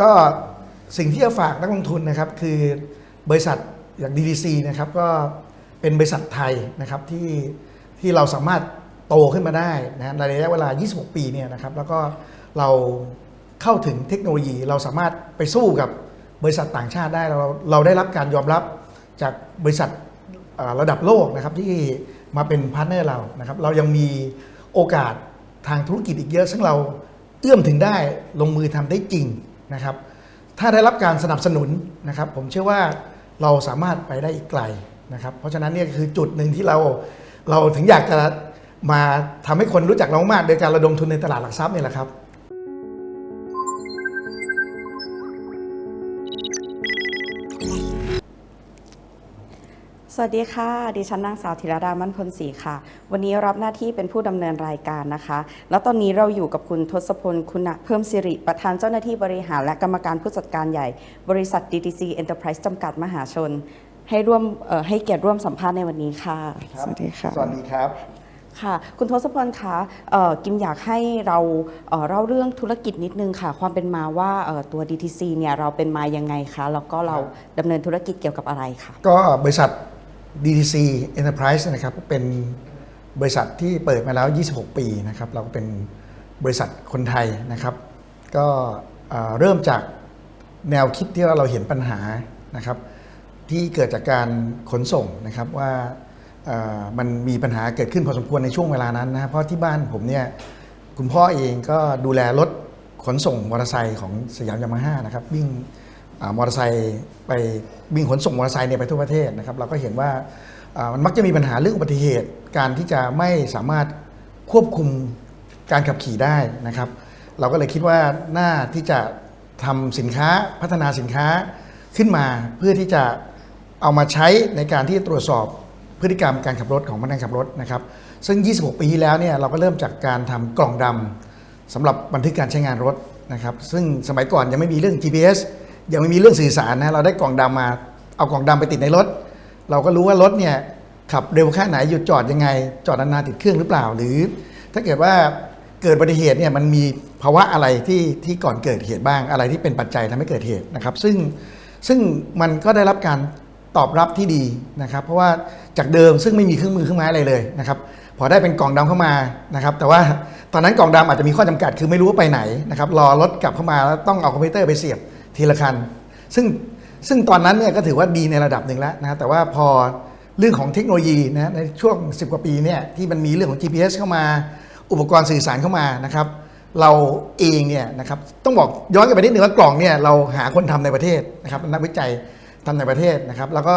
ก็สิ่งที่จะฝากนักลงทุนนะครับคือบริษัทอย่าง DDC นะครับก็เป็นบริษัทไทยนะครับที่ที่เราสามารถโตขึ้นมาได้นะในระยะเวลา 26 ปีเนี่ยนะครับแล้วก็เราเข้าถึงเทคโนโลยีเราสามารถไปสู้กับบริษัทต่างชาติได้เราเราได้รับการยอมรับจากบริษัทระดับโลกนะครับที่มาเป็นพาร์ทเนอร์เรานะครับเรายังมีโอกาสทางธุรกิจอีกเยอะ ซึ่งเราเอื้อมถึงได้ลงมือทำได้จริง นะครับ ถ้าได้รับการสนับสนุนนะครับ ผมเชื่อว่าเราสามารถไปได้อีกไกลนะครับ เพราะฉะนั้นเนี่ยคือจุดหนึ่งที่เราเราถึงอยากจะมาทำให้คนรู้จักเรามากโดยการระดมทุนในตลาดหลักทรัพย์นี่แหละครับ สวัสดีค่ะ ดิฉันนางสาวธีรดามั่นพลศรีค่ะ วันนี้รับหน้าที่เป็นผู้ดำเนินรายการนะคะ แล้วตอนนี้เราอยู่กับคุณทศพล คุณะเพิ่มสิริ ประธานเจ้าหน้าที่บริหารและกรรมการผู้จัดการใหญ่ บริษัท DTC Enterprise จำกัดมหาชน ให้ร่วมเอ่อให้เกียรติร่วมสัมภาษณ์ในวันนี้ค่ะ สวัสดีค่ะ สวัสดีครับค่ะคุณทศพลคะเอ่อกิมอยากให้เราเอ่อเล่าเรื่องธุรกิจนิดนึงค่ะ ความเป็นมาว่าเอ่อตัว DTC เนี่ยเราเป็นมายังไงคะ แล้วก็เราดำเนินธุรกิจเกี่ยวกับอะไรค่ะก็บริษัท DTC Enterprise นะครับเป็นบริษัทที่เปิดมาแล้ว 26 ปีนะครับเราก็เป็นบริษัทคนไทยนะครับ ก็เริ่มจากแนวคิดที่เราเห็นปัญหานะครับ ที่เกิดจากการขนส่งนะครับว่ามันมีปัญหาเกิดขึ้นพอสมควรในช่วงเวลานั้นนะเพราะที่บ้านผมเนี่ยคุณพ่อเองก็ดูแลรถขนส่งมอเตอร์ไซค์ของสยามยามาฮ่านะครับวิ่ง มอเตอร์ไซค์ไปวิ่งขนส่งมอเตอร์ไซค์เนี่ยไปทั่วประเทศนะครับเราก็เห็นว่ามันมักจะมีปัญหาเรื่องอุบัติเหตุ การที่จะไม่สามารถควบคุมการขับขี่ได้นะครับ เราก็เลยคิดว่าหน่าที่จะทำสินค้าพัฒนาสินค้าขึ้นมาเพื่อที่จะเอามาใช้ในการที่ตรวจสอบพฤติกรรมการขับรถของพนักงานขับรถนะครับ ซึ่ง 26 ปีที่แล้วเนี่ยเราก็เริ่มจากการทำกล่องดำสำหรับบันทึกการใช้งานรถนะครับ ซึ่งสมัยก่อนยังไม่มีเรื่อง GPS ยังไม่มีเรื่องสื่อสารนะเราได้กล่องดำมา เอากล่องดำไปติดในรถ เราก็รู้ว่ารถเนี่ยขับเร็วแค่ไหนหยุดจอดยังไง จอดนานๆติดเครื่องหรือเปล่า หรือ ถ้าเกิดว่าเกิดอุบัติเหตุเนี่ยมันมีภาวะอะไรที่ที่ก่อนเกิดเหตุบ้างอะไรที่เป็นปัจจัยทำให้เกิดเหตุนะครับ ซึ่งซึ่งมันก็ได้รับการตอบรับที่ดีนะครับ เพราะว่าจากเดิมซึ่งไม่มีเครื่องมือเครื่องไม้อะไรเลยนะครับพอได้เป็นกล่องดำเข้ามานะครับ แต่ว่าตอนนั้นกล่องดำอาจจะมีข้อจำกัดคือไม่รู้ว่าไปไหนนะครับรอรถกลับเข้ามาแล้วต้องเอาคอมพิวเตอร์ไปเสียบ ทีละคัน ซึ่งซึ่งตอนนั้นเนี่ยก็ถือว่าดีในระดับหนึ่งแล้วนะครับแต่ว่าพอเรื่องของเทคโนโลยีนะในช่วง 10 กว่าปีเนี่ยที่มันมีเรื่องของ GPS เข้ามา อุปกรณ์สื่อสารเข้ามานะครับ เราเองเนี่ยนะครับต้องบอกย้อนกลับไปนิดนึงว่ากล่องเนี่ยเราหาคนทำในประเทศนะครับนักวิจัยทำในประเทศนะครับ แล้วก็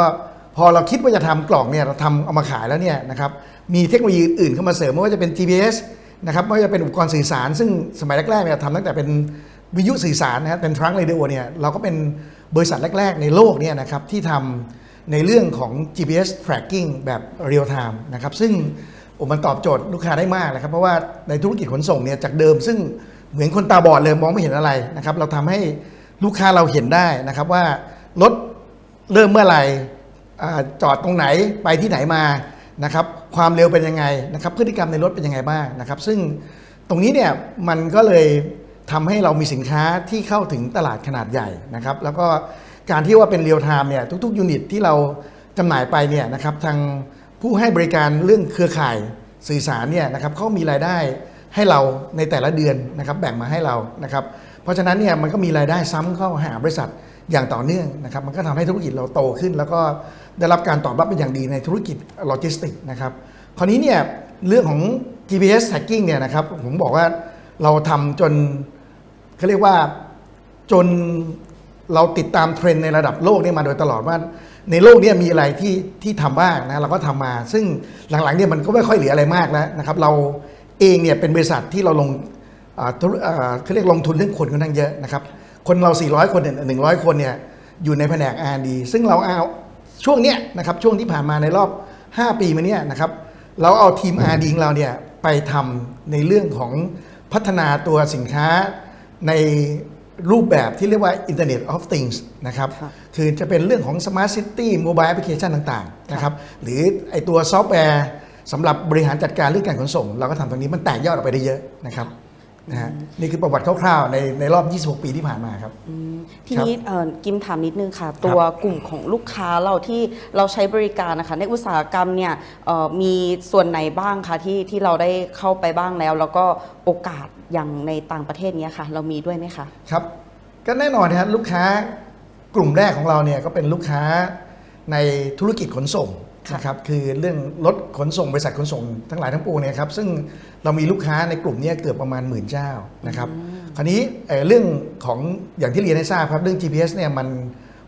พอเราคิดว่าจะทำกล่องเนี่ยเราทำเอามาขายแล้วเนี่ยนะครับมีเทคโนโลยีอื่นเข้ามาเสริมไม่ว่าจะเป็น GPS นะครับไม่ว่าจะเป็นอุปกรณ์สื่อสาร ซึ่งสมัยแรกๆเนี่ยทำตั้งแต่เป็น วิทยุสื่อสารนะครับเป็นทรังเรดิโอเนี่ยเราก็เป็นบริษัทแรก ๆ ในโลกเนี่ยนะครับที่ทำในเรื่องของ GPS tracking แบบ real time นะครับซึ่งมันตอบโจทย์ลูกค้าได้มากนะครับ เพราะว่าในธุรกิจขนส่งเนี่ยจากเดิม ซึ่งเหมือนคนตาบอดเลยมองไม่เห็นอะไรนะครับเราทำให้ลูกค้าเราเห็นได้นะครับว่ารถเริ่มเมื่อไหร่จอดตรงไหนไปที่ไหนมานะครับความเร็วเป็นยังไงนะครับพฤติกรรมในรถเป็นยังไงบ้างนะครับ ซึ่งตรงนี้เนี่ยมันก็เลย ทำให้เรามีสินค้าที่เข้าถึงตลาดขนาดใหญ่นะครับ แล้วก็การที่ว่าเป็นเรียลไทม์เนี่ยทุกๆยูนิตที่เราจำหน่ายไปเนี่ยนะครับทางผู้ให้บริการเรื่องเครือข่ายสื่อสารเนี่ยนะครับเขามีรายได้ให้เราในแต่ละเดือนนะครับแบ่งมาให้เรานะครับ เพราะฉะนั้นเนี่ยมันก็มีรายได้ซ้ำเข้าหาบริษัทอย่างต่อเนื่องนะครับมันก็ทำให้ธุรกิจเราโตขึ้น แล้วก็ได้รับการตอบรับเป็นอย่างดีในธุรกิจโลจิสติกส์นะครับคราวนี้เนี่ยเรื่องของ GPS tracking เนี่ยนะครับผมบอกว่าเราทำจน เขาเรียกว่าจนเราติดตามเทรนด์ในระดับโลกเนี่ยมาโดยตลอดว่า ในโลกเนี้มีอะไรที่ที่ทำบ้างนะเราก็ทำมา ซึ่งหลังๆเนี่ยมันก็ไม่ค่อยเหลืออะไรมากแล้วนะครับ เราเองเนี่ยเป็นบริษัทที่เราลงเขาเรียกลงทุนเรื่องคนค่อนข้งเยอะนะครับคนเรา 400 คนเนี่ย100คนเนี่ยอยู่ในแผนก R&D ซึ่งเราเอาช่วงเนี้ยนะครับช่วงที่ผ่านมาในรอบ 5 ปีมาเนี้ยนะครับเราเอาทีม R&D ของเราเนี่ยไปทำในเรื่องของพัฒนาตัวสินค้า ในรูปแบบที่เรียกว่า Internet of Things นะครับค่ะคือจะเป็นเรื่องของ Smart City Mobile Application ต่างๆ นะครับ หรือไอตัวซอฟต์แวร์สำหรับบริหารจัดการเรื่องการขนส่ง เราก็ทำตรงนี้มันแตกยอดออกไปได้เยอะนะครับ นะฮะนี่คือประวัติคร่าวๆในในรอบ 26 ปีที่ผ่านมาครับ อืมทีนี้เอ่อกิมถามนิดนึงค่ะ ตัวกลุ่มของลูกค้าเราที่เราใช้บริการนะคะในอุตสาหกรรมเนี่ยเอ่อมีส่วนไหนบ้างคะที่ที่เราได้เข้าไปบ้างแล้ว แล้วก็โอกาสอย่างในต่างประเทศเนี้ยค่ะ เรามีด้วยไหมคะ ครับก็แน่นอนนะครับลูกค้ากลุ่มแรกของเราเนี่ยก็เป็นลูกค้าในธุรกิจขนส่งค่ะ นะครับคือเรื่องรถขนส่งบริษัทขนส่งทั้งหลายทั้งปวงเนี่ยครับซึ่งเรามีลูกค้าในกลุ่มเนี้เกือบประมาณหมื่นเจ้านะครับคราวนี้เอ่อเรื่องของอย่างที่เรียนให้ทราบครับเรื่อง GPS เนี่ยมัน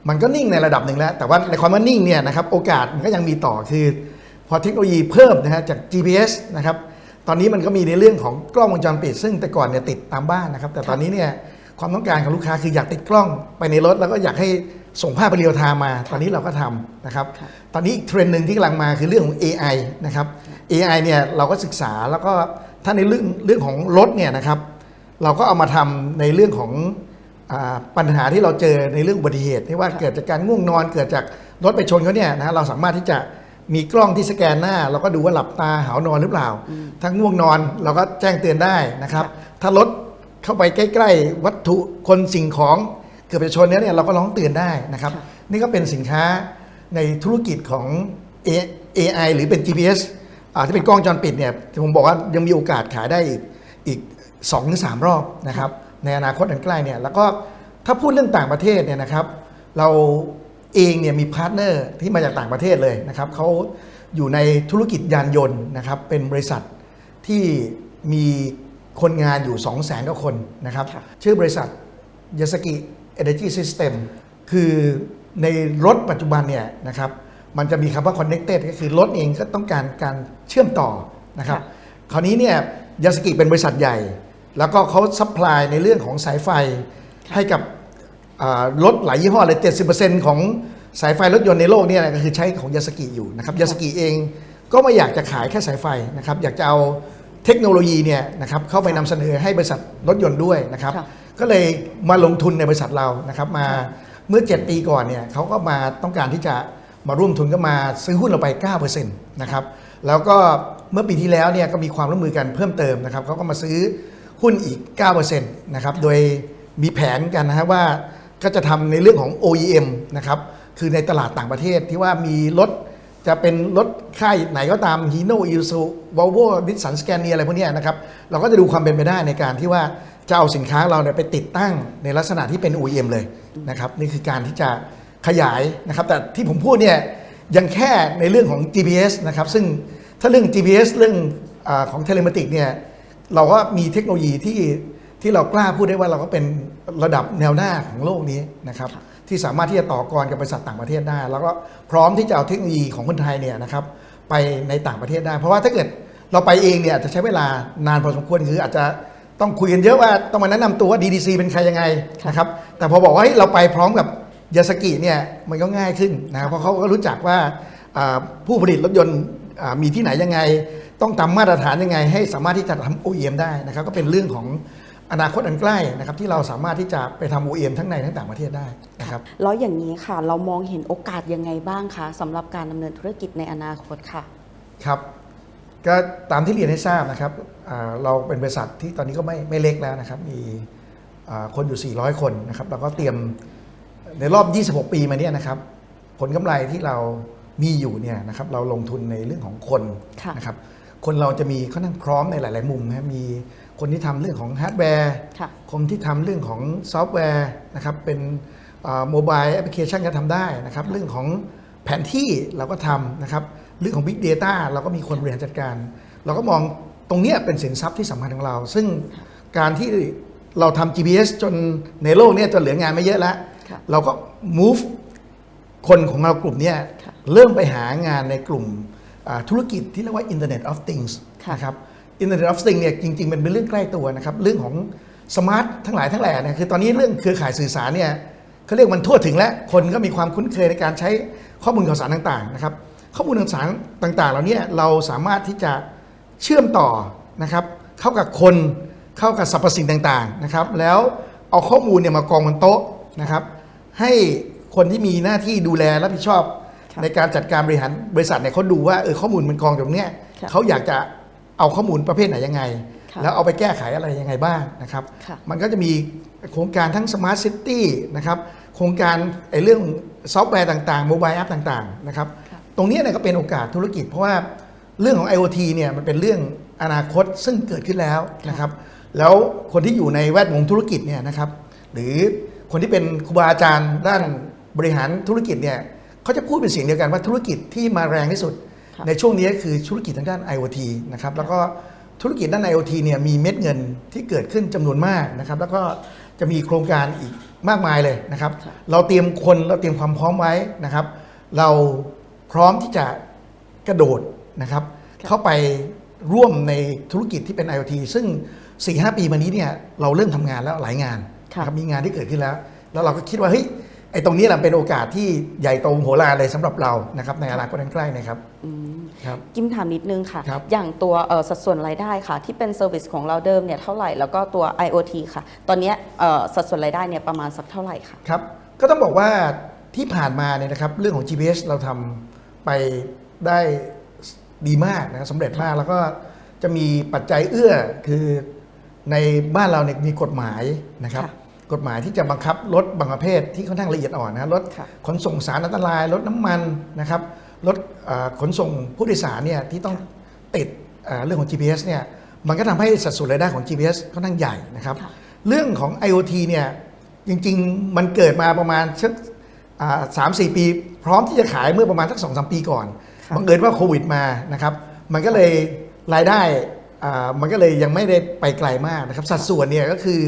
มันก็นิ่งในระดับหนึ่งแล้ว แต่ว่าในความว่านิ่งเนี่ยนะครับโอกาสมันก็ยังมีต่อคือ พอเทคโนโลยีเพิ่มนะฮะจาก GPS นะครับตอนนี้มันก็มีในเรื่องของกล้องวงจรปิด ซึ่งแต่ก่อนเนี่ยติดตามบ้านนะครับ แต่ตอนนี้เนี่ยความต้องการของลูกค้าคืออยากติดกล้องไปในรถแล้วก็อยากให้ ส่งภาพไปเรียลไทม์มา ตอนนี้เราก็ทำนะครับค่ะตอนนี้อีกเทรนด์หนึ่งที่กำลังมาคือเรื่องของ AI นะครับ AI เนี่ยเราก็ศึกษาแล้วก็ถ้าในเรื่องเรื่องของรถเนี่ยนะครับ เราก็เอามาทำในเรื่องของอาปัญหาที่เราเจอในเรื่องอุบัติเหตุที่ว่าค่ะเกิดจากการง่วงนอน เกิดจากรถไปชนเขาเนี่ยนะเราสามารถที่จะมีกล้องที่สแกนหน้า เราก็ดูว่าหลับตาหาวนอนหรือเปล่า ถ้าง่วงนอนเราก็แจ้งเตือนได้นะครับ ถ้ารถเข้าไปใกล้ ๆ วัตถุคนสิ่งของ เกิดไปชนเนี่ยเนี่ยเราก็ร้องเตือนได้นะครับค่ะนี่ก็เป็นสินค้าในธุรกิจของ A- AI หรือเป็น GPS อ่าที่เป็นกล้องวงจรปิดเนี่ยที่ผมบอกว่ายังมีโอกาสขายได้อีกอีก2อถึงสรอบนะครับ ในอนาคตอันใกล้เนี่ยแล้วก็ถ้าพูดเรื่องต่างประเทศเนี่ยนะครับ เราเองเนี่ยมีพาร์ทเนอร์ที่มาจากต่างประเทศเลยนะครับเขาอยู่ในธุรกิจยานยนต์นะครับ เป็นบริษัทที่มีคนงานอยู่ 2 0 0แสนกว่าคนนะครับค่ะชื่อบริษัทยาสกิ Energy System คือในรถปัจจุบันเนี่ยนะครับมันจะมีคำว่า connected ก็คือรถเองก็ต้องการการเชื่อมต่อนะครับค่ะคราวนี้เนี่ยยาสกิเป็นบริษัทใหญ่ แล้วก็เขาซัพพลายในเรื่องของสายไฟให้กับอ่ารถหลายยี่ห้อเลย 70%ของสายไฟรถยนต์ในโลกเนี่ยก็คือใช้ของยาสกิอยู่นะครับยาสกิเองก็ไม่อยากจะขายแค่สายไฟนะครับอยากจะเอาเทคโนโลยีเนี่ยนะครับเข้าไปนำเสนอให้บริษัทรถยนต์ด้วยนะครับค่ะ ก็เลยมาลงทุนในบริษัทเรานะครับ มาเมื่อ 7 ปีก่อนเนี่ยเขาก็มาต้องการที่จะมาร่วมทุนก็มาซื้อหุ้นเราไป 9%นะครับแล้วก็เมื่อปีที่แล้วเนี่ยก็มีความร่วมมือกันเพิ่มเติมนะครับเขาก็มาซื้อหุ้นอีก 9%นะครับโดยมีแผนกันนะฮะว่าก็จะทำในเรื่องของ OEM นะครับคือในตลาดต่างประเทศที่ว่ามีรถจะเป็นรถค่ายไหนก็ตามฮีโน่อิซูวอลโว่ดิสันสแกนเนียอะไรพวกนี้นะครับ เราก็จะดูความเป็นไปได้ในการที่ว่า จะเอาสินค้าเราเนี่ยไปติดตั้งในลักษณะที่เป็น OEM เลยนะครับนี่คือการที่จะขยายนะครับ แต่ที่ผมพูดเนี่ยยังแค่ในเรื่องของ GPS นะครับ ซึ่งถ้าเรื่อง GPS เรื่องอของเทเลมติกเนี่ยเราก็มีเทคโนโลยีที่ที่เรากล้าพูดได้ว่าเราก็เป็นระดับแนวหน้าของโลกนี้นะครับ ที่สามารถที่จะต่อกรกับบริษัทต่างประเทศได้ แล้วก็พร้อมที่จะเอาเทคโนโลยีของคนไทยเนี่ยนะครับไปในต่างประเทศได้ เพราะว่าถ้าเกิดเราไปเองเนี่ยอาจจะใช้เวลานานพอสมควรคืออาจจะ ต้องคุยกันเยอะว่าต้องมาแนะนำตัวว่า DDC เป็นใครยังไงนะครับแต่พอบอกว่าเฮ้ยเราไปพร้อมกับยาสกิเนี่ยมันก็ง่ายขึ้นนะครับเพราะเขาก็รู้จักว่าอ่าผู้ผลิตรถยนต์อ่ามีที่ไหนยังไง ต้องตามมาตรฐานยังไง ให้สามารถที่จะทำ OEM ได้นะครับก็เป็นเรื่องของอนาคตอันใกล้นะครับที่เราสามารถที่จะไปทำ OEM ทั้งในทั้งต่างประเทศได้นะครับแล้วอย่างนี้ค่ะเรามองเห็นโอกาสยังไงบ้างคะสำหรับการดำเนินธุรกิจในอนาคตค่ะครับ ก็ตามที่เรียนให้ทราบนะครับอ่าเราเป็นบริษัทที่ตอนนี้ก็ไม่ไม่เล็กแล้วนะครับ มีอ่าคนอยู่ 400 คนนะครับเราก็เตรียมในรอบ 26 ปีมาเนี่ยนะครับ ผลกำไรที่เรามีอยู่เนี่ยนะครับ เราลงทุนในเรื่องของคนค่ะนะครับ คนเราจะมีค่อนข้างพร้อมในหลาย ๆ มุมนะมีคนที่ทำเรื่องของฮาร์ดแวร์ค่ะคนที่ทำเรื่องของซอฟต์แวร์นะครับเป็นโมบายแอปพลิเคชันก็ทำได้นะครับ เรื่องของแผนที่เราก็ทำนะครับ เรื่องของ Big Data เราก็มีคนบริหารจัดการ เราก็มองตรงเนี้ยเป็นสินทรัพย์ที่สำคัญของเรา ซึ่งการที่เราทำ GPS จนในโลกเนี้ยจนเหลืองานไม่เยอะแล้วค่ะเราก็ move คนของเรากลุ่มเนี้ยค่ะเริ่มไปหางานในกลุ่มอ่าธุรกิจที่เรียกว่า Internet of Things ค่ะนะครับ Internet of Things เนี่ยจริงๆมันเป็นเรื่องใกล้ตัวนะครับเรื่องของสมาร์ททั้งหลายทั้งแหล่เนี่ยคือตอนนี้เรื่องเครือข่ายสื่อสารเนี่ยเขาเรียกมันทั่วถึงแล้ว คนก็มีความคุ้นเคยในการใช้ข้อมูลข่าวสารต่างๆนะครับ ข้อมูลข่าวสารต่างๆเหล่านี้เราสามารถที่จะเชื่อมต่อนะครับเข้ากับคนเข้ากับสรรพสิ่งต่างๆนะครับแล้วเอาข้อมูลเนี่ยมากองบนโต๊ะนะครับให้คนที่มีหน้าที่ดูแลรับผิดชอบค่ะในการจัดการบริหารบริษัทเนี่ยเขาดูว่าเออข้อมูลมันกองอยู่ตรงเนี้ยค่ะเขาอยากจะเอาข้อมูลประเภทไหนยังไงค่ะแล้วเอาไปแก้ไขอะไรยังไงบ้างนะครับค่ะมันก็จะมีโครงการทั้ง Smart City นะครับโครงการไอ้เรื่องซอฟต์แวร์ต่างๆโมบายแอปต่างๆนะครับค่ะ ตรงนี้เนี่ยก็เป็นโอกาสธุรกิจ เพราะว่าเรื่องของ IoT เนี่ยมันเป็นเรื่องอนาคตซึ่งเกิดขึ้นแล้วนะครับ แล้วคนที่อยู่ในแวดวงธุรกิจเนี่ยนะครับ หรือคนที่เป็นครูบาอาจารย์ด้านบริหารธุรกิจเนี่ยเขาจะพูดเป็นเสียงเดียวกันว่าธุรกิจที่มาแรงที่สุดค่ะในช่วงนี้คือธุรกิจทางด้าน IoT นะครับแล้วก็ธุรกิจด้าน IoT เนี่ยมีเม็ดเงินที่เกิดขึ้นจำนวนมากนะครับ แล้วก็จะมีโครงการอีกมากมายเลยนะครับค่ะเราเตรียมคนเราเตรียมความพร้อมไว้นะครับ เรา พร้อมที่จะกระโดดนะครับเข้าไปร่วมในธุรกิจที่เป็น IoT ซึ่ง 4-5 ปีมานี้เนี่ยเราเริ่มทำงานแล้วหลายงานค่ะนะครับมีงานที่เกิดขึ้นแล้ว แล้วเราก็คิดว่าเฮ้ยไอ้ตรงนี้แหละเป็นโอกาสที่ใหญ่โตมโหฬารเลยสำหรับเรานะครับในอนาคตอันใกล้นะครับอืมครับกิมถามนิดนึงค่ะครับอย่างตัวเอ่อสัดส่วนรายได้ค่ะ ที่เป็นเซอร์วิสของเราเดิมเนี่ยเท่าไหร่แล้วก็ตัว IoT ค่ะ ตอนเนี้ยเอ่อสัดส่วนรายได้เนี่ยประมาณสักเท่าไหร่ค่ะครับก็ต้องบอกว่าที่ผ่านมาเนี่ยนะครับเรื่องของ GPS เราทำ ไปได้ดีมากนะครับสำเร็จมากแล้วก็จะมีปัจจัยเอื้อคือในบ้านเราเนี่ยมีกฎหมายนะครับค่ะกฎหมายที่จะบังคับรถบางประเภทที่ค่อนข้างละเอียดอ่อนนะรถค่ะขนส่งสารอันตรายรถน้ำมันนะครับรถเอ่อขนส่งผู้โดยสารเนี่ยที่ต้องติดเอ่อเรื่องของ GPS เนี่ยมันก็ทำให้สัดส่วนรายได้ของ GPS ค่อนข้างใหญ่นะครับค่ะเรื่องของ IoT เนี่ยจริง ๆ มันเกิดมาประมาณ สักสามสี่ปี พร้อมที่จะขายเมื่อประมาณสักสองสามปีก่อนค่ะบังเอิญว่าโควิดมานะครับมันก็เลยรายได้อ่ามันก็เลยยังไม่ได้ไปไกลมากนะครับสัดส่วนเนี่ยก็คือ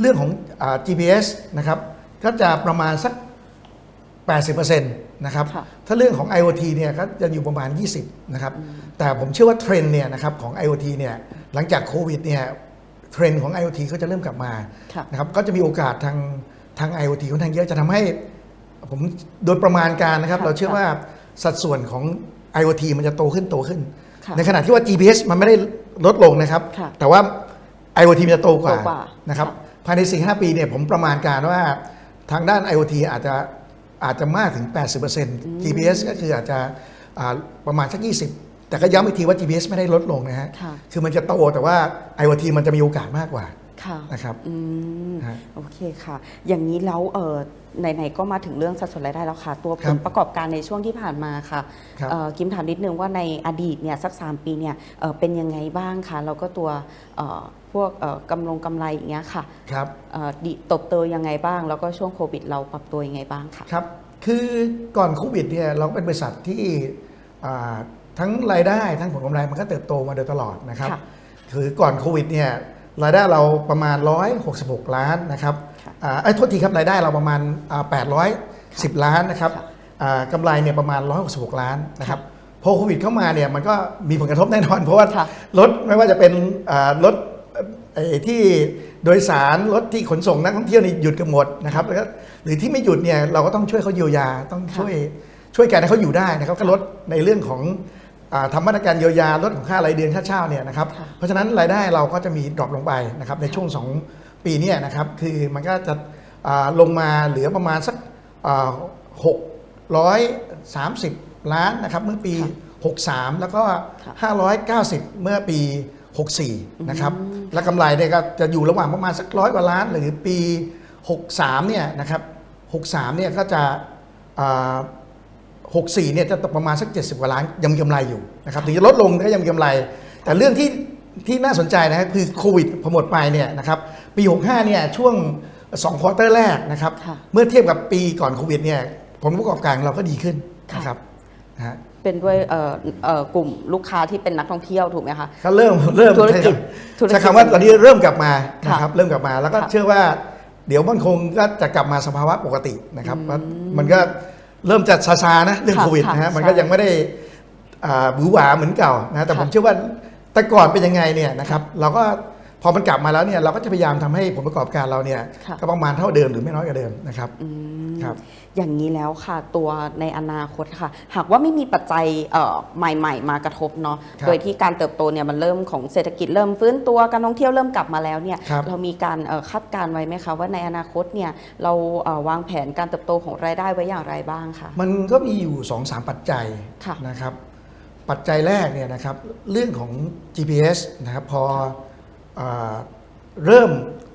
เรื่องของอา GPS นะครับก็จะประมาณสัก 80%นะครับค่ะถ้าเรื่องของ IoT เนี่ยก็จะอยู่ประมาณ 20นะครับแต่ผมเชื่อว่าเทรนด์เนี่ยนะครับของ IoT เนี่ยหลังจากโควิดเนี่ยเทรนด์ของ IoT ก็จะเริ่มกลับมาค่ะนะครับก็จะมีโอกาสทางทาง IoT ค่อนข้างเยอะจะทำให้ ผมโดยประมาณการนะครับค่ะเราเชื่อว่าสัดส่วนของ IoT มันจะโตขึ้นโตขึ้นค่ะในขณะที่ว่า GPS มันไม่ได้ลดลงนะครับค่ะแต่ว่า IoT มันจะโตกว่าโตกว่านะครับค่ะภายใน 4-5 ปีเนี่ยผมประมาณการว่าทางด้าน IoT อาจจะอาจจะมากถึง 80% GPS ก็คืออาจจะอ่าประมาณสัก 20 แต่ก็ย้ำอีกทีว่า GPS ไม่ได้ลดลงนะฮะค่ะคือมันจะโตแต่ว่า IoT มันจะมีโอกาสมากกว่า ค่ะนะครับอืมฮะ โอเคค่ะ อย่างนี้แล้วเออไหนๆก็มาถึงเรื่องสัดส่วนรายได้แล้วค่ะ ตัวคผรับลประกอบการในช่วงที่ผ่านมาค่ะครับ เอ่อกิมถามนิดนึงว่าในอดีตเนี่ยสัก 3 ปีเนี่ยเอ่อเป็นยังไงบ้างคะแล้วก็ตัวเอ่อพวกเอ่อกำลงกำไรอย่างเงี้ยค่ะครับ เอ่อดีตบโตยังไงบ้าง แล้วก็ช่วงโควิดเราปรับตัวยังไงบ้างค่ะ ครับ คือก่อนโควิดเนี่ยเราเป็นบริษัทที่อ่าทั้งรายได้ทั้งผลกำไรมันก็เติบโตมาโดยตลอดนะครับ ค่ะ คือก่อนโควิดเนี่ย รายได้เราประมาณ 166 ล้านนะครับค่ะอ่าไอ้ยโทษทีครับรายได้เราประมาณอ่า810 ล้านนะครับค่ะอ่ากำไรเนี่ยประมาณ 166 ล้านนะครับพอโควิดเข้ามาเนี่ยมันก็มีผลกระทบแน่นอน เพราะว่าค่ะรถไม่ว่าจะเป็นอ่ารถไอ้ที่โดยสารรถที่ขนส่งนักท่องเที่ยวนี่หยุดกันหมดนะครับแล้วก็หรือที่ไม่หยุดเนี่ยเราก็ต้องช่วยเขาเยียวยาต้องค่ะช่วยช่วยกันให้เขาอยู่ได้นะครับก็ลดในเรื่องของอา ทำมาตรการเยียวยาลดของค่ารายเดือนค่าเช่าเนี่ยนะครับค่ะเพราะฉะนั้นรายได้เราก็จะมีดรอปลงไปนะครับในช่วง 2 ปีเนี้นะครับคือมันก็จะอ่าลงมาเหลือประมาณสักหกร้อยสามสิบล้านนะครับเมื่อปี 63 แล้วก็ค่ะ590 เมื่อปี 64 นะครับ และกำไรเนี่ยก็จะอยู่ระหว่างประมาณสักร้อยกว่าล้าน หรือปี 63 เนี่ยนะครับ 63 เนี่ยก็จะอ่า 64เนี่ยจะตกประมาณสัก 70 กว่าล้านยังมีกำไรอยู่นะครับถึงจะลดลงก็ยังมีกำไร แต่เรื่องที่ที่น่าสนใจนะครับคือโควิดพอหมดไปเนี่ยนะครับปี 65เนี่ยช่วง2ควอเตอร์แรกนะครับค่ะเมื่อเทียบกับปีก่อนโควิดเนี่ยผลประกอบการของเราก็ดีขึ้นค่ะนะครับนะฮะเป็นด้วยเอ่อเอ่อกลุ่มลูกค้าที่เป็นนักท่องเที่ยวถูกไหมคะก็เริ่มเริ่มธุรกิจใช่คบธุรกิจใช้คำว่าตอนนี้เริ่มกลับมานะครับค่ะเริ่มกลับมาแล้วก็ค่ะเชื่อว่าเดี๋ยวมันคงก็จะกลับมาสภาวะปกตินะครับ มันมันก็ เริ่มจะซาๆนะเรื่องค่ะโควิดค่ะนะฮะมันใช่ก็ยังไม่ได้อ่าหวือหวาเหมือนเก่านะแต่ค่ะผมเชื่อว่าแต่ก่อนเป็นยังไงเนี่ยนะครับเราก็พอมันกลับมาแล้วเนี่ยเราก็จะพยายามทำให้ผลประกอบการเราเนี่ยค่ะก็ประมาณเท่าเดิมหรือไม่น้อยกว่าเดิมนะครับอืมครับ อย่างนี้แล้วค่ะตัวในอนาคตค่ะ หากว่าไม่มีปัจจัยเอ่อใหม่ ๆ มากระทบเนาะครับโดยที่การเติบโตเนี่ยมันเริ่มของเศรษฐกิจเริ่มฟื้นตัวการท่องเที่ยวเริ่มกลับมาแล้วเนี่ยครับเรามีการเอ่อคาดการณ์ไว้ไหมคะว่าในอนาคตเนี่ยเราเอ่อวางแผนการเติบโตของรายได้ไว้อย่างไรบ้างคะมันก็มีอยู่2อสามปัจจัยค่ะนะครับปัจจัยแรกเนี่ยนะครับเรื่องของ GPS นะครับพออ่าเริ่ม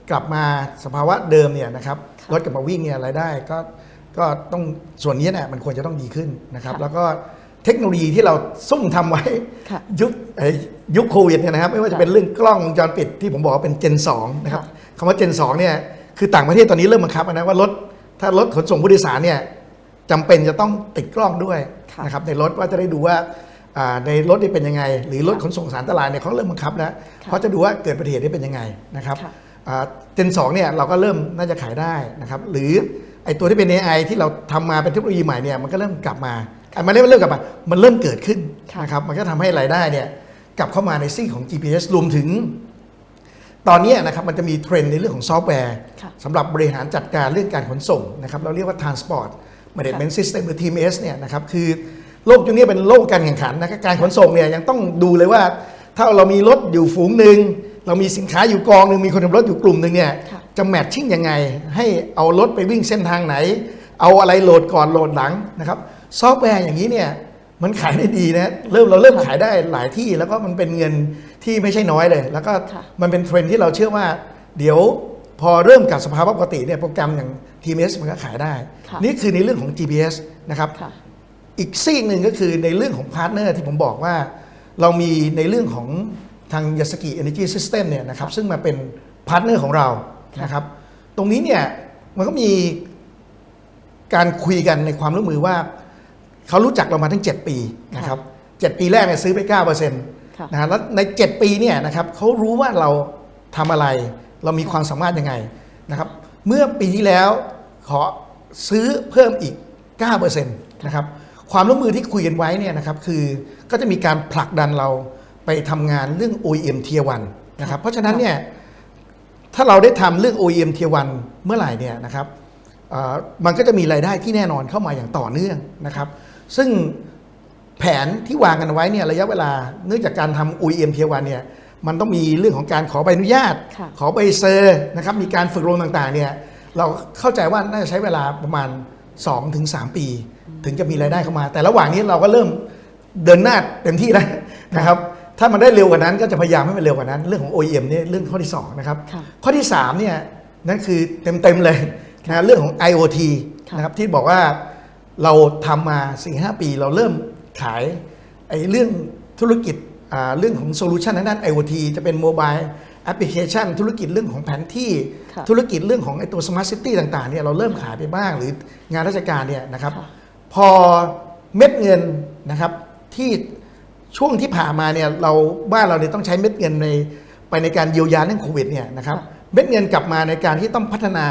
กลับมาสภาวะเดิมเนี่ยนะครับค่ะรถกลับมาวิ่งเนี่ยรายได้ก็ ก็ต้องส่วนนี้เนี่ยมันควรจะต้องดีขึ้นนะครับค่ะแล้วก็เทคโนโลยีที่เราซุ่มทำไว้ค่ะยุคไอ้ยุคโควิดเนี่ยนะครับ ไม่ว่าจะเป็นเรื่องกล้องวงจรปิดที่ผมบอกว่าเป็น Gen 2นะครับค่ะคำว่า Gen 2เนี่ยคือต่างประเทศตอนนี้เริ่มบังคับแล้วนะว่ารถถ้ารถขนส่งผู้โดยสารเนี่ยจำเป็นจะต้องติดกล้องด้วยค่ะนะครับในรถว่าจะได้ดูว่าอ่าในรถนี่เป็นยังไง หรือรถขนส่งสารตลาดเนี่ยเขาเริ่มบังคับแล้วเพราะจะดูว่าเกิดอุบัติเหตุนี่เป็นยังไงนะครับค่ะเจนสองเนี่ยเราก็เริ่มน่าจะขายได้นะครับ หรือ ไอตัวที่เป็น AI ที่เราทำมาเป็นเทคโนโลยีใหม่เนี่ยมันก็เริ่มกลับมาอะมันเริ่มเริ่มกลับมามันเริ่มเกิดขึ้นค่ะนะครับมันก็ทำให้รายได้เนี่ยกลับเข้ามาในซีกของ GPS รวมถึง ตอนนี้นะครับมันจะมีเทรนด์ในเรื่องของซอฟต์แวร์ค่ะสำหรับบริหารจัดการเรื่องการขนส่งนะครับเราเรียกว่า transport management system หรือ TMS เนี่ยนะครับคือโลกยุคนี้เป็นโลกการแข่งขันนะครับการขนส่งเนี่ยยังต้องดูเลยว่า ถ้าเรามีรถอยู่ฝูงหนึ่งเรามีสินค้าอยู่กองหนึ่งมีคนขับรถอยู่กลุ่มหนึ่งเนี่ยค่ะ จะแมทชิ่งยังไง ให้เอารถไปวิ่งเส้นทางไหน เอาอะไรโหลดก่อนโหลดหลังนะครับซอฟต์แวร์อย่างนี้เนี่ยมันขายได้ดีนะเริ่มเราเริ่มขายได้หลายที่แล้วก็มันเป็นเงินที่ไม่ใช่น้อยเลย แล้วก็ค่ะมันเป็นเทรนด์ที่เราเชื่อว่า เดี๋ยวพอเริ่มกับสภาวะปกติเนี่ยโปรแกรมอย่าง TMS มันก็ขายได้ค่ะนี่คือในเรื่องของ GPS นะครับค่ะอีกซีกหนึ่งก็คือในเรื่องของพาร์ทเนอร์ที่ผมบอกว่า เรามีในเรื่องของทางยาสกิ Energy System เนี่ยนะครับซึ่งมาเป็นพาร์ทเนอร์ของเรา นะครับ ตรงนี้เนี่ยมันก็มีการคุยกันในความร่วมมือว่า เขารู้จักเรามาทั้ง 7 ปีนะครับ7ปีแรกเนี่ยซื้อไป9%นค่ะะฮะแล้วใน 7 ปีเนี่ยนะครับเขารู้ว่าเราทำอะไร เรามีความสามารถยังไงนะครับเมื่อปีที่แล้วขอซื้อเพิ่มอีก 9%นะครับความร่วมมือที่คุยกันไว้เนี่ยนะครับคือก็จะมีการผลักดันเราไปทำงานเรื่อง OEM Tier 1นะครับเพราะฉะนั้นเนี่ย ถ้าเราได้ทำเรื่อง OEM Tier 1เมื่อไหร่เนี่ยนะครับเอ่อมันก็จะมีรายได้ที่แน่นอนเข้ามาอย่างต่อเนื่องนะครับ ซึ่งแผนที่วางกันไว้เนี่ยระยะเวลาเนื่องจากการทำ OEM Tier 1เนี่ยมันต้องมีเรื่องของการขอใบอนุญาตค่ะขอใบเซอร์นะครับมีการฝึกอบรมต่างๆเนี่ยเราเข้าใจว่าน่าจะใช้เวลาประมาณ 2-3 ปี ถึงจะมีรายได้เข้ามา แต่ระหว่างนี้เราก็เริ่มเดินหน้าเต็มที่แล้วนะครับ ถ้ามันได้เร็วกว่านั้นก็จะพยายามให้มันเร็วกว่านั้น เรื่องของ OEM เนี่ยเรื่องข้อที่สองนะครับค่ะข้อที่3เนี่ยนั่นคือเต็มๆเลยนะเรื่องของ IoT ค่ะนะครับที่บอกว่าเราทำมา 4-5 ปีเราเริ่มขายไอ้เรื่องธุรกิจอ่าเรื่องของโซลูชันทางด้าน IoT จะเป็นโมบายแอปพลิเคชัน ธุรกิจเรื่องของแผนที่ค่ะธุรกิจเรื่องของไอ้ตัว Smart City ต่างๆเนี่ยเราเริ่มขายไปบ้าง หรืองานราชการเนี่ยนะครับค่ะพอเม็ดเงินนะครับที่ ช่วงที่ผ่านมาเนี่ยเราบ้านเราเนี่ยต้องใช้เม็ดเงินในไปในการเยียวยาเรื่องโควิดเนี่ยนะครับค่ะเม็ดเงินกลับมาในการที่ต้องพัฒนา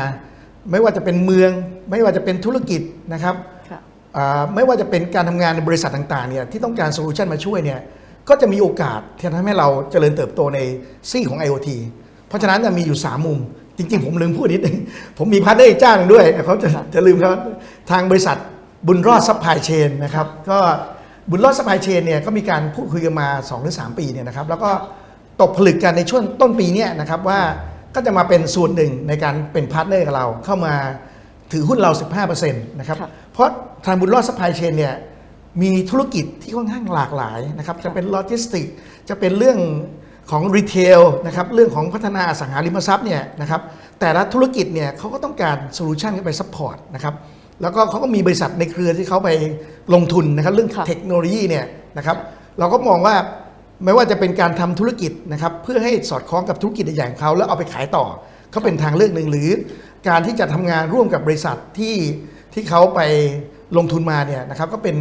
ไม่ว่าจะเป็นเมือง ไม่ว่าจะเป็นธุรกิจนะครับค่ะอ่าไม่ว่าจะเป็นการทำงานในบริษัทต่างๆเนี่ยที่ต้องการโซลูชันมาช่วยเนี่ยก็จะมีโอกาสที่ทำให้เราเจริญเติบโตในซี่ของ IoT เพราะฉะนั้นจะมีอยู่ 3 มุม จริง ๆ ผมลืมพูดนิดนึงผมมีพาร์ทเนอร์อีกเจ้าหนึ่งด้วยแต่เขาจะค่ะจะลืมเขาทางบริษัทบุญรอดซัพพลายเชนนะครับก็ บุญรอดซัพพลายเชนเนี่ยก็มีการพูดคุยกันมา2หรือ3ปีเนี่ยนะครับแล้วก็ตกผลึกกันในช่วงต้นปีเนี่ยนะครับว่าก็จะมาเป็นส่วนหนึ่งในการเป็นพาร์ทเนอร์กับเราเข้ามาถือหุ้นเรา 15%นะครับค่ะเพราะทางบุญรอดซัพพลายเชนเนี่ยมีธุรกิจที่ค่อนข้างหลากหลายนะครับจะเป็นโลจิสติกจะเป็นเรื่องของรีเทลนะครับเรื่องของพัฒนาอสังหาริมทรัพย์เนี่ยนะครับแต่ละธุรกิจเนี่ยเขาก็ต้องการโซลูชันเข้าไปซัพพอร์ตนะครับ แล้วก็เขาก็มีบริษัทในเครือที่เขาไปลงทุนนะครับ เรื่องค่ะเทคโนโลยีเนี่ยนะครับเราก็มองว่าไม่ว่าจะเป็นการทำธุรกิจนะครับเพื่อให้สอดคล้องกับธุรกิจใหญ่ของเขาแล้วเอาไปขายต่อเขาเป็นทางเลือกหนึ่งหรือ การที่จะทำงานร่วมกับบริษัทที่ที่เขาไปลงทุนมาเนี่ยนะครับก็เป็น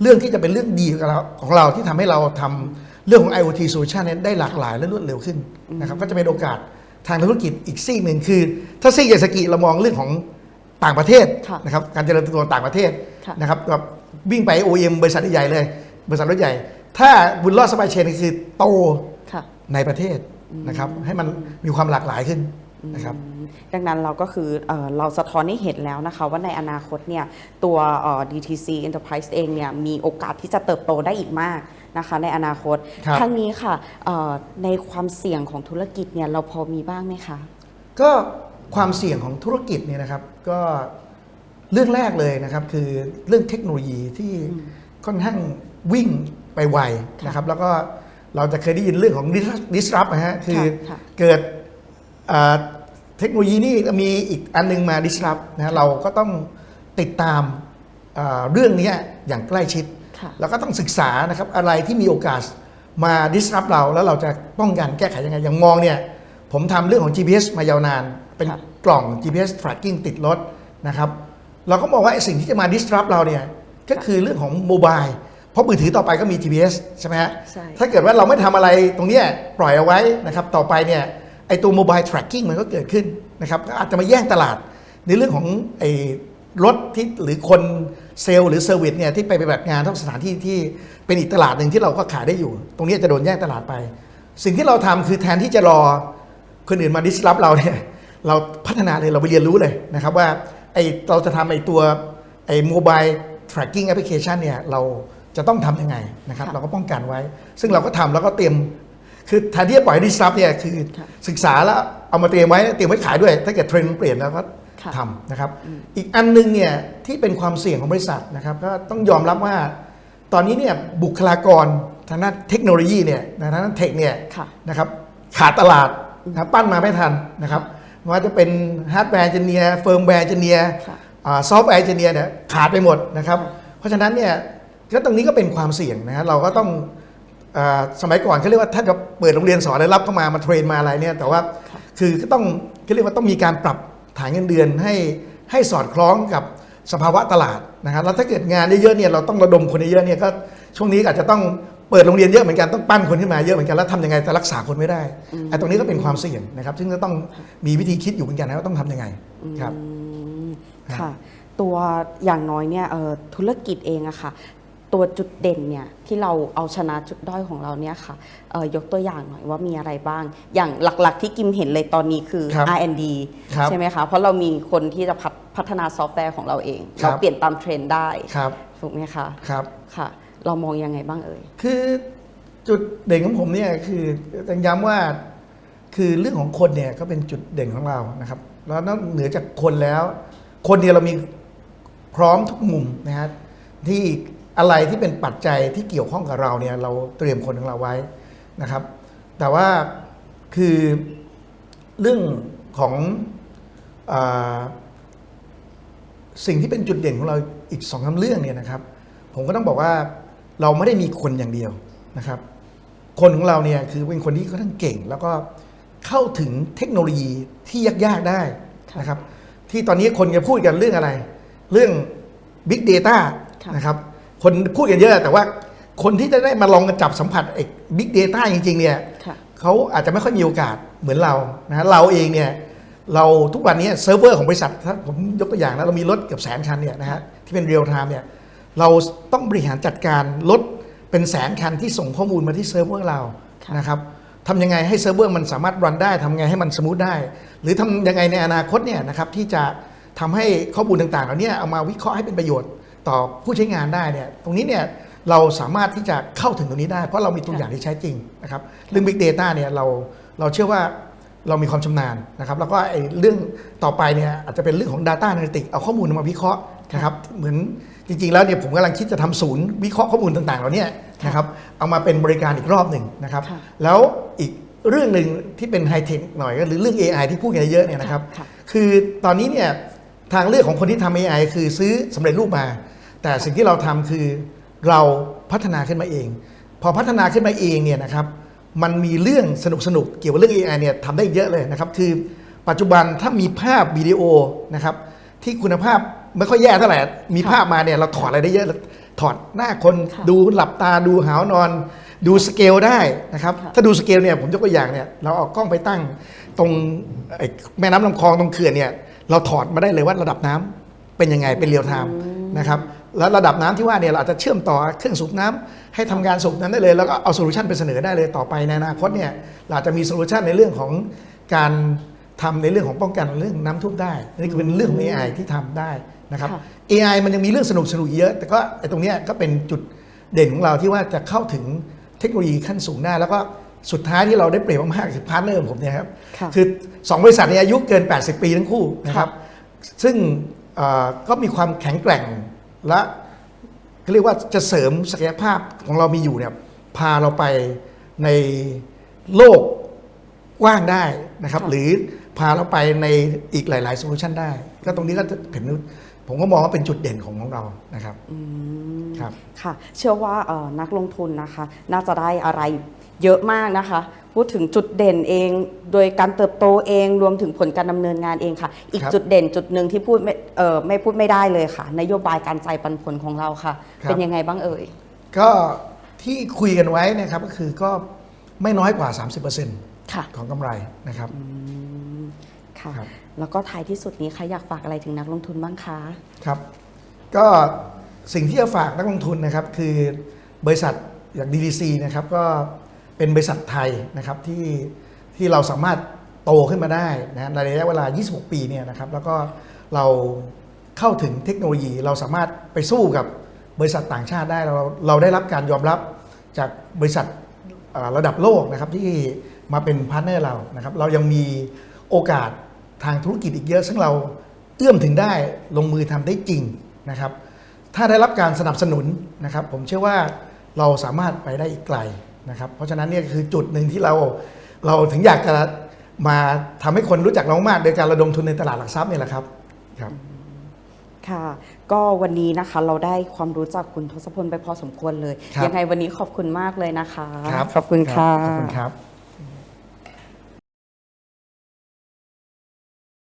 เรื่องที่จะเป็นเรื่องดีของเราของเราที่ทำให้เราทำเรื่องของ IoT solution เนี่ยได้หลากหลายและรวดเร็วขึ้นนะครับก็จะเป็นโอกาสทางธุรกิจอีกซีกหนึ่งคือ ถ้าซีกยาสกิเรามองเรื่องของ ต่างประเทศค่ะนะครับการเจริญเติบโตต่างประเทศค่ะ นะครับแบบวิ่งไป OEM บริษัทใหญ่ๆเลย บริษัทรถใหญ่ ถ้าบุญรอดสบายเชนคือโตค่ะ ในประเทศนะครับ ให้มันมีความหลากหลายขึ้นนะครับ ดังนั้นเราก็คือเออเราสะท้อนให้เห็นแล้วนะคะว่าในอนาคตเนี่ยตัวเอ่อ DTC Enterprise เองเนี่ยมีโอกาสที่จะเติบโตได้อีกมากนะคะ ในอนาคตครับ ทั้งนี้ค่ะเอ่อในความเสี่ยงของธุรกิจเนี่ยเราพอมีบ้างไหมคะ ก็ ความเสี่ยงของธุรกิจเนี่ยนะครับก็เรื่องแรกเลยนะครับ คือเรื่องเทคโนโลยีที่ค่อนข้างวิ่งไปไวนะครับ แล้วก็เราจะเคยได้ยินเรื่องของ disrupt นะฮะคือค่ะเกิดอ่าเทคโนโลยีนี่มีอีกอันนึงมา disrupt นะฮะเราก็ต้องติดตามอ่าเรื่องนี้อย่างใกล้ชิดค่ะแล้วก็ต้องศึกษานะครับอะไรที่มีโอกาสมา disrupt เราแล้วเราจะป้องกันแก้ไขยังไงอย่างมองเนี่ยผมทำเรื่องของ GPS มายาวนาน เป็นครับกล่อง GPS tracking ติดรถนะครับเราก็มองว่าไอ้สิ่งที่จะมา disrupt เราเนี่ยก็คือเรื่องของโมบายเพราะมือถือต่อไปก็มี GPS ใช่ไหมฮะใช่ ถ้าเกิดว่าเราไม่ทำอะไรตรงเนี้ยปล่อยเอาไว้นะครับต่อไปเนี่ยไอ้ตัวโมบาย tracking มันก็เกิดขึ้นนะครับก็อาจจะมาแย่งตลาดในเรื่องของไอ้รถที่หรือคนเซลล์หรือเซอร์วิสเนี่ยที่ไปปฏิบัติงานทั้งสถานที่ที่เป็นอีกตลาดหนึ่งที่เราก็ขายได้อยู่ ตรงนี้จะโดนแย่งตลาดไป สิ่งที่เราทำคือแทนที่จะรอคนอื่นมาดิสรับเราเนี่ย เราพัฒนาเลยเราไปเรียนรู้เลยนะครับว่าไอ้เราจะทำไอ้ตัวไอ้โมบาย tracking application เนี่ยเราจะต้องทำยังไงนะครับค่ะเราก็ป้องกันไว้ ซึ่งเราก็ทำแล้วก็เตรียม คือแทนที่จะปล่อยดิสรับเนี่ยคือค่ะศึกษาแล้วเอามาเตรียมไว้เตรียมไว้ขายด้วย ถ้าเกิดเทรนด์มันเปลี่ยนแล้วก็ค่ะทำนะครับ อีกอันหนึงเนี่ยที่เป็นความเสี่ยงของบริษัทนะครับก็ต้องยอมรับว่า ตอนนี้เนี่ยบุคลากรทางด้านเทคโนโลยีเนี่ยทางด้านเทคเนี่ยค่ะนะครับขาดตลาดนะครับปั้นมาไม่ทันนะครับไม่ ว่าจะเป็นฮาร์ดแวร์เจเนียเฟิร์มแวร์เจเนียค่ะซอฟต์แวร์เจเนียเนี่ยขาดไปหมดนะครับ เพราะฉะนั้นเนี่ยก็ตรงนี้ก็เป็นความเสี่ยงนะฮะเราก็ต้องอ่าสมัยก่อนเขาเรียกว่าถ้าจะเปิดโรงเรียนสอนแล้วรับเข้ามามาเทรนมาอะไรเนี่ยแต่ว่าค่ะคือก็ต้องเขาเรียกว่าต้องมีการปรับฐานเงินเดือนให้ให้สอดคล้องกับสภาวะตลาดนะครับแล้วถ้าเกิดงานเยอะๆเนี่ยเราต้องระดมคนเยอะๆเนี่ยก็ช่วงนี้อาจจะต้อง เปิดโรงเรียนเยอะเหมือนกันต้องปั้นคนขึ้นมาเยอะเหมือนกันแล้วทำยังไงจะรักษาคนไม่ได้ไอ้ตรงนี้ก็เป็นความเสี่ยงนะครับ ซึ่งก็ต้องมีวิธีคิดอยู่เหมือนกันนะว่าต้องทำยังไงครับอืมค่ะ ตัวอย่างน้อยเนี่ยเอ่อธุรกิจเองอะค่ะตัวจุดเด่นเนี่ยที่เราเอาชนะจุดด้อยของเราเนี่ยค่ะเอ่อยกตัวอย่างหน่อยว่ามีอะไรบ้าง อย่างหลักๆที่กิมเห็นเลยตอนนี้คือครับ R&D ครับใช่ไหมคะเพราะเรามีคนที่จะพัฒพัฒนาซอฟต์แวร์ของเราเองครับเราเปลี่ยนตามเทรนด์ได้ครับถูกไหมคะครับค่ะ เรามองยังไงบ้างเอ่ย คือจุดเด่นของผมเนี่ยคือต้องย้ำว่าคือเรื่องของคนเนี่ยก็เป็นจุดเด่นของเรานะครับแล้วนอกเหนือจากคนแล้ว คนเนี่ยเรามีพร้อมทุกมุมนะฮะที่อะไรที่เป็นปัจจัยที่เกี่ยวข้องกับเราเนี่ยเราเตรียมคนของเราไว้นะครับ แต่ว่าคือเรื่องของอสิ่งที่เป็นจุดเด่นของเราอีกสองสาเรื่องเนี่ยนะครับ ผมก็ต้องบอกว่า เราไม่ได้มีคนอย่างเดียวนะครับ คนของเราเนี่ยคือเป็นคนที่ค่อนข้างเก่ง แล้วก็เข้าถึงเทคโนโลยีที่ยากๆได้นะครับ ที่ตอนนี้คนจะพูดกันเรื่องอะไร เรื่อง Big Data ค่ะนะครับ คนพูดกันเยอะแต่ว่าคนที่จะได้มาลองจับสัมผัสไอ้ Big Data จริง ๆ เนี่ยค่ะเขาอาจจะไม่ค่อยมีโอกาสเหมือนเรานะฮะเราเองเนี่ยเราทุกวันนี้เซิร์ฟเวอร์ของบริษัทถ้าผมยกตัวอย่างนะเรามีรถเกือบแสนคันเนี่ยนะฮะที่เป็นเรียลไทม์เนี่ย เราต้องบริหารจัดการรถเป็นแสนคันที่ส่งข้อมูลมาที่เซิร์ฟเวอร์เราค่ะนะครับทำยังไงให้เซิร์ฟเวอร์มันสามารถรันได้ทำยังไงให้มันสมูทได้ หรือทำยังไงในอนาคตเนี่ยนะครับที่จะทำให้ข้อมูลต่างๆเหล่านี้เอามาวิเคราะห์ให้เป็นประโยชน์ต่อผู้ใช้งานได้เนี่ยตรงนี้เนี่ยเราสามารถที่จะเข้าถึงตรงนี้ได้ เพราะเรามีตัวอย่างที่ใช้จริงนะครับเรื่อง Big Data เนี่ยเราเราเชื่อว่าเรามีความชำนาญนะครับ แล้วก็ไอ้เรื่องต่อไปเนี่ยอาจจะเป็นเรื่องของ Data Analytics เอาข้อมูลมาวิเคราะห์นะครับเหมือน จริงๆแล้วเนี่ยผมกำลังคิดจะทำศูนย์วิเคราะห์ข้อมูลต่างๆเหล่านี้นะครับเอามาเป็นบริการอีกรอบหนึ่งนะครับค่ะแล้วอีกเรื่องหนึ่งที่เป็นไฮเทคหน่อยก็หรือเรื่อง AI ที่พูดกันเยอะๆเนี่ยนะครับค่ะคือตอนนี้เนี่ยทางเลือกของคนที่ทำ AI คือซื้อสำเร็จรูปมา แต่สิ่งที่เราทำคือเราพัฒนาขึ้นมาเอง พอพัฒนาขึ้นมาเองเนี่ยนะครับมันมีเรื่องสนุกๆเกี่ยวกับเรื่อง AI เนี่ยทำได้เยอะเลยนะครับ คือปัจจุบันถ้ามีภาพวิดีโอนะครับ ที่คุณภาพไม่ค่อยแย่เท่าไหร่ มีภาพมาเนี่ยเราถอดอะไรได้เยอะ ถอดหน้าคนค่ะดูหลับตาดูหาวนอน ดูสเกลได้นะครับค่ะถ้าดูสเกลเนี่ยผมยกตัวอย่างเนี่ยเราเอากล้องไปตั้งตรงไอ้แม่น้ำลำคลองตรงเขื่อนเนี่ยเราถอดมาได้เลยว่าระดับน้ำเป็นยังไงเป็นเรียลไทม์นะครับแล้วระดับน้ำที่ว่าเนี่ยเราอาจจะเชื่อมต่อเครื่องสูบน้ำให้ทำการสูบนั้นได้เลย แล้วก็เอาโซลูชันไปเสนอได้เลยต่อไปในอนาคตเนี่ยเราอาจจะมีโซลูชันในเรื่องของการ ทำในเรื่องของป้องกันเรื่องน้ำท่วมได้นี่คือเป็นเรื่องของ AI ที่ทำได้นะครับค่ะ AI มันยังมีเรื่องสนุกสนุกๆเยอะ แต่ก็ไอ้ตรงเนี้ยก็เป็นจุดเด่นของเราที่ว่าจะเข้าถึงเทคโนโลยีขั้นสูงได้แล้วก็สุดท้ายที่เราได้เปรียบมากๆคือพาร์ทเนอร์ของผมเนี่ยครับค่ะคือ 2 บริษัทในยอายุเกิน 80 ปีทั้งคู่นะครับ ซึ่งเอ่อก็มีความแข็งแกร่งและเขาเรียกว่าจะเสริมศักยภาพของเรามีอยู่เนี่ยพาเราไปในโลกกว้างได้นะครับค่ะหรือ พาเราไปในอีกหลาย ๆ โซลูชันได้ ก็ตรงนี้ก็จะเห็นผมก็มองว่าเป็นจุดเด่นของของเรานะครับอืมครับค่ะ เชื่อว่าเอ่อนักลงทุนนะคะ น่าจะได้อะไรเยอะมากนะคะ พูดถึงจุดเด่นเอง โดยการเติบโตเองรวมถึงผลการดำเนินงานเองค่ะ อีกครับจุดเด่นจุดหนึ่งที่พูดไม่เอ่อไม่พูดไม่ได้เลยค่ะ นโยบายการจ่ายปันผลของเราค่ะครับเป็นยังไงบ้างเอ่ย ก็ที่คุยกันไว้นะครับก็คือก็ไม่น้อยกว่า 30%ค่ะของกำไรนะครับ ค่ะ ครับ แล้วก็ท้ายที่สุดนี้ค่ะอยากฝากอะไรถึงนักลงทุนบ้างคะ ครับ ก็สิ่งที่จะฝากนักลงทุนนะครับ คือบริษัทอย่าง DDC นะครับก็เป็นบริษัทไทยนะครับที่ที่เราสามารถโตขึ้นมาได้นะในระยะเวลา 26 ปีเนี่ยนะครับ แล้วก็เราเข้าถึงเทคโนโลยีเราสามารถไปสู้กับบริษัทต่างชาติได้เราเราได้รับการยอมรับจากบริษัทเอ่อระดับโลกนะครับที่มาเป็นพาร์ทเนอร์เรานะครับ เรายังมีโอกาส ทางธุรกิจอีกเยอะ ซึ่งเราเอื้อมถึงได้ลงมือทำได้จริงนะครับ ถ้าได้รับการสนับสนุนนะครับ ผมเชื่อว่าเราสามารถไปได้อีกไกลนะครับ เพราะฉะนั้นเนี่ยคือจุดหนึ่งที่เราเราถึงอยากจะมาทำให้คนรู้จักเรามากโดยการระดมทุนในตลาดหลักทรัพย์นี่แหละครับครับค่ะก็วันนี้นะคะเราได้ความรู้จากคุณทศพลไปพอสมควรเลยครับยังไงวันนี้ขอบคุณมากเลยนะคะครับขอบคุณค่ะขอบคุณครับ